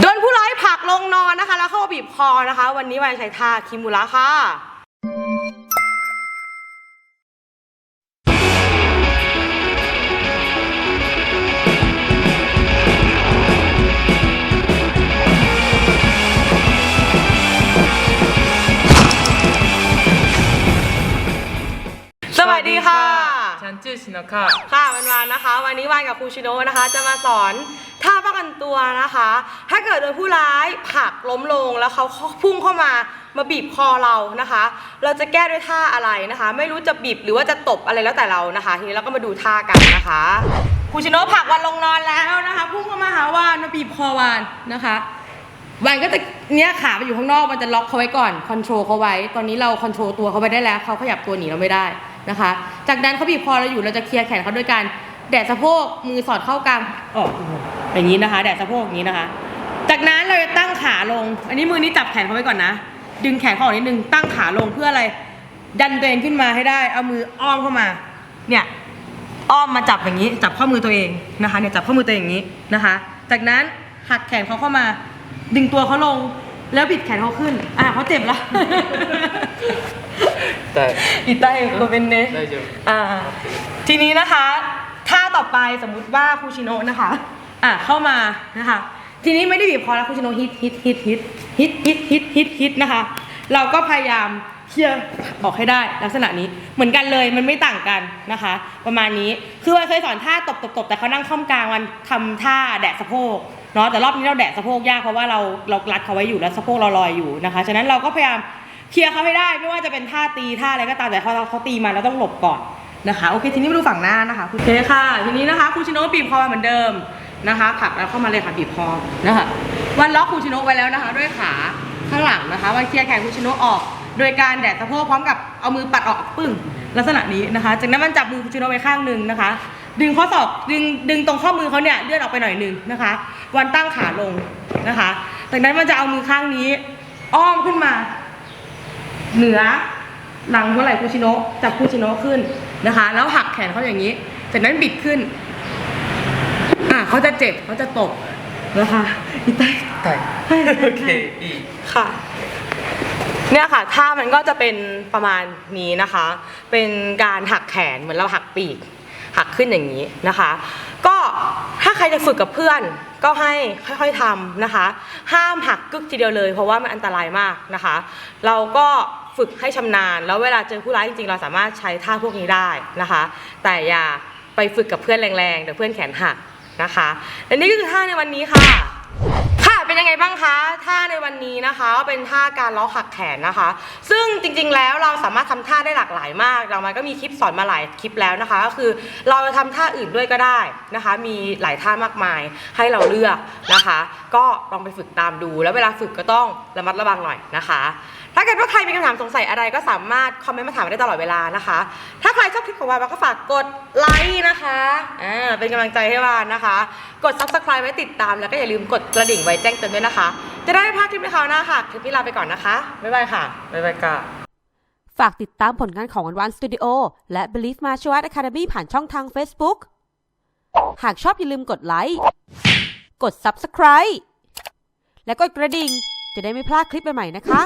โดนผู้ร้ายผลักลงนอนนะคะ แล้วเข้ามาบีบคอนะคะ วันนี้วันใช้ท่าคิมุระค่ะสวัสดีค่ะ ฉันชื่อชินากะค่ะวันวานนะคะ วันนี้วานกับครูชิโนะนะคะ จะมาสอนท่าป้องกันตัวนะคะ ถ้าเกิดโดนผู้ร้ายผลักล้มลงแล้วเขาพุ่งเข้ามามาบีบคอเรานะคะ เราจะแก้ด้วยท่าอะไรนะคะ ไม่รู้จะบีบหรือว่าจะตบอะไรแล้วแต่เรานะคะ ทีนี้เราก็มาดูท่ากันนะคะครูชิโนะผลักวันลงนอนแล้วนะคะ พุ่งเข้ามาหาวานมาบีบคอวานนะคะวานก็จะเนี้ยขาไปอยู่ข้างนอกมันจะล็อกเขาไว้ก่อนคอนโทรลเขาไว้ ตอนนี้เราคอนโทรลตัวเขาไปได้แล้วเขาขยับตัวหนีเราไม่ได้ นะคะ จากนั้นเขาบีบคอเราอยู่เราจะเคลียร์แขนเขาด้วยการแดดสะโพกมือสอดเข้ากลางออกอย่างนี้นะคะ แดดสะโพกอย่างนี้นะคะ จากนั้นเราจะตั้งขาลง อันนี้มือนี้จับแขนเขาไว้ก่อนนะ ดึงแขนเขาออกนิดนึงตั้งขาลงเพื่ออะไร ดันตัวเองขึ้นมาให้ได้ เอามืออ้อมเข้ามา เนี่ยอ้อมมาจับอย่างนี้ จับข้อมือตัวเองนะคะเนี่ยจับข้อมือตัวเองอย่างนี้นะคะ จากนั้นหักแขนเขาเข้ามา ดึงตัวเขาลงแล้วบิดแขนเขาขึ้น อะเขาเจ็บละ แต่อีใต้ก็เป็นเนได้เจออ่า ทีนี้นะคะท่าต่อไปสมมุติว่าครูชิโนะนะคะ อะเข้ามานะคะ ทีนี้ไม่ได้บีบคอแล้วครูชิโนะฮิตฮิตฮิตฮิตฮิตฮิตฮิตฮิตฮิตนะคะ เราก็พยายามเคลียร์ออกให้ได้ลักษณะนี้เหมือนกันเลยมันไม่ต่างกันนะคะ ประมาณนี้คือวันเคยสอนท่าตบตบตบแต่เขานั่งค่อมกลางวันทำท่าแดดสะโพกเนาะแต่รอบนี้เราแดดสะโพกยากเพราะว่าเราเรารัดเขาไว้อยู่แล้วสะโพกเราลอยอยู่นะคะ ฉะนั้นเราก็พยายาม เคลียร์เขาให้ได้ไม่ว่าจะเป็นท่าตีท่าอะไรก็ตามแต่เขาเขาตีมาเราต้องหลบก่อนนะคะโอเคทีนี้มาดูฝั่งหน้านะคะโอเคค่ะ ทีนี้นะคะครูชิโนะบีบคอมาเหมือนเดิมนะคะผลักแล้วเข้ามาเลยค่ะบีบคอนะคะวันล็อกครูชิโนะไว้แล้วนะคะ ด้วยขาข้างหลังนะคะวันเคลียร์แขนครูชิโนะออก โดยการแดดสะโพกพร้อมกับเอามือปัดออกปึ้งลักษณะนี้นะคะ จากนั้นมันจับมือคุชิโนะไว้ข้างหนึ่งนะคะ ดึงข้อศอกดึงดึงตรงข้อมือเขาเนี่ยเลื่อนออกไปหน่อยนึงนะคะ วันตั้งขาลงนะคะ จากนั้นมันจะเอามือข้างนี้ อ้อมขึ้นมา เหนือหลังหัวไหล่คูชิโนะจับคูชิโนะขึ้นนะคะ แล้วหักแขนเขาอย่างนี้ จากนั้นบิดขึ้น อะเขาจะเจ็บเขาจะตกนะคะอีใต้ได้โอเคอีกค่ะเนี่ยค่ะท่ามันก็จะเป็นประมาณนี้นะคะ เป็นการหักแขนเหมือนเราหักปีก หักขึ้นอย่างนี้นะคะ ก็ถ้าใครจะฝึกกับเพื่อนก็ให้ค่อยๆทำนะคะ ห้ามหักกึกทีเดียวเลย เพราะว่ามันอันตรายมากนะคะ เราก็ ฝึกให้ชำนาญ แล้วเวลาเจอผู้ร้ายจริงๆ เราสามารถใช้ท่าพวกนี้ได้นะคะ แต่อย่าไปฝึกกับเพื่อนแรงๆเดี๋ยวเพื่อนแขนหักนะคะและนี่ก็คือท่าในวันนี้ค่ะค่ะเป็นยังไงบ้างคะท่าในวันนี้นะคะเป็นท่าการล้อหักแขนนะคะ ซึ่งจริงๆแล้วเราสามารถทำท่าได้หลากหลายมาก เรามันก็มีคลิปสอนมาหลายคลิปแล้วนะคะ ก็คือเราจะทำท่าอื่นด้วยก็ได้นะคะ มีหลายท่ามากมายให้เราเลือกนะคะ ก็ลองไปฝึกตามดู แล้วเวลาฝึกก็ต้องระมัดระวังหน่อยนะคะ ถ้าเกิดว่าใครมีคำถามสงสัยอะไรก็สามารถคอมเมนต์มาถามได้ตลอดเวลานะคะ ถ้าใครชอบคลิปของวานก็ฝากกดไลค์นะคะอ่าเป็นกำลังใจให้วานนะคะ กด subscribe ไว้ติดตามแล้วก็อย่าลืมกดกระดิ่งไว้แจ้งเตือนด้วยนะคะ จะได้ไม่พลาดคลิปในคราวหน้าค่ะคลิปนี้ลาไปก่อนนะคะบ๊ายบายค่ะบ๊ายบายค่ะฝากติดตามผลงานของวันวันสตูดิโอและ Believe Martial Arts Academy ผ่านช่องทาง Facebook หากชอบอย่าลืมกดไลค์ กด Subscribe และกดกระดิ่ง จะได้ไม่พลาดคลิปใหม่ๆนะคะ